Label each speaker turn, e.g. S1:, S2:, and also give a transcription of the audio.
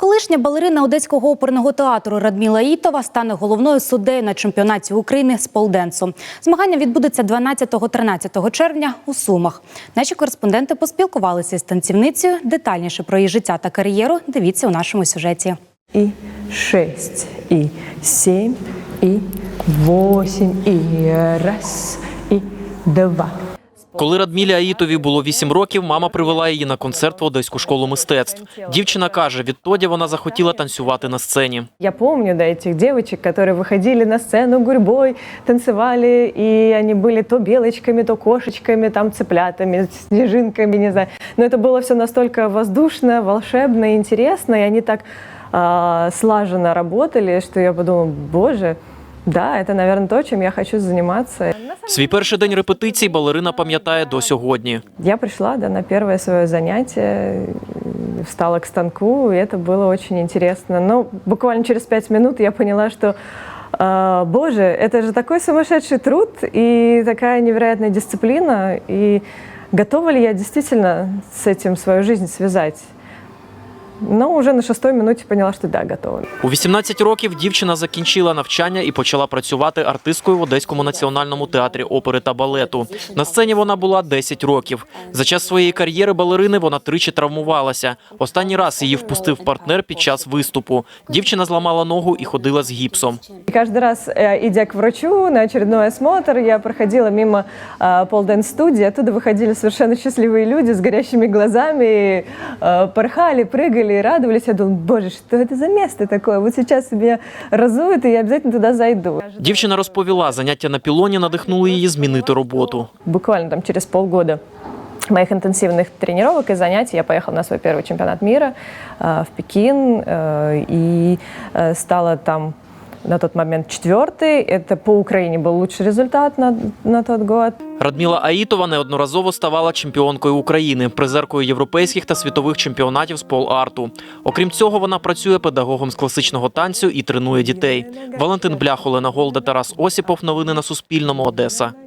S1: Колишня балерина Одеського оперного театру Радміла Ітова стане головною суддею на чемпіонаті України з полденсу. Змагання відбудеться 12-13 червня у Сумах. Наші кореспонденти поспілкувалися з танцівницею. Детальніше про її життя та кар'єру дивіться у нашому сюжеті.
S2: и шесть, и семь, и восемь, и раз, и два.
S3: Коли Радмілі Аїтові було 8 років, мама привела її на концерт в Одеську школу мистецтв. Дівчина каже, відтоді вона захотіла танцювати на сцені.
S2: Я помню, да, этих девочек, которые выходили на сцену гурьбой, танцевали, и они были то белочками, то кошечками, там цыплятами, снежинками, не знаю. Но это было все настолько воздушно, волшебно, и интересно, и они так а, слаженно работали, что я подумала, боже, да, это, наверное, то, чем я хочу заниматься.
S3: Свій перший день репетицій балерина пам'ятає до сьогодні.
S2: Я пришла да, на первое свое занятие, э, встала к станку, и это было очень интересно. Но буквально через пять минут я поняла, что а, Боже, это же такой сумасшедший труд и такая невероятная дисциплина. И готова ли я действительно с этим свою жизнь связать? Но уже на шестой минуте поняла, что да, готова.
S3: У 18 років дівчина закінчила навчання і почала працювати артисткою в Одеському національному театрі опери та балету. На сцені вона була 10 років. За час своєї кар'єри балерини вона тричі травмувалася. Останній раз її впустив партнер під час виступу. Дівчина зламала ногу і ходила з гіпсом.
S2: И каждый раз, э, идя к врачу на очередной осмотр, я проходила мимо э, полденс-студии, оттуда выходили совершенно счастливые люди с горящими глазами, э, порхали, прыгали и радовались. Я думала, боже, что это за место такое? Вот сейчас меня разуют, и я обязательно туда зайду.
S3: Дівчина розповіла, заняття на пілоні надихнули її змінити роботу.
S2: Буквально там через полгода моих интенсивных тренировок и занятий я поехала на свой первый чемпионат мира э, в Пекин э, и э, стала там на тот момент четвертый. Это по Украине был лучший результат на, на тот год.
S3: Радміла Аїтова неодноразово ставала чемпіонкою України, призеркою європейських та світових чемпіонатів з пол-арту. Окрім цього, вона працює педагогом з класичного танцю і тренує дітей. Валентин Блях, Олена Голда, Тарас Осіпов. Новини на Суспільному. Одеса.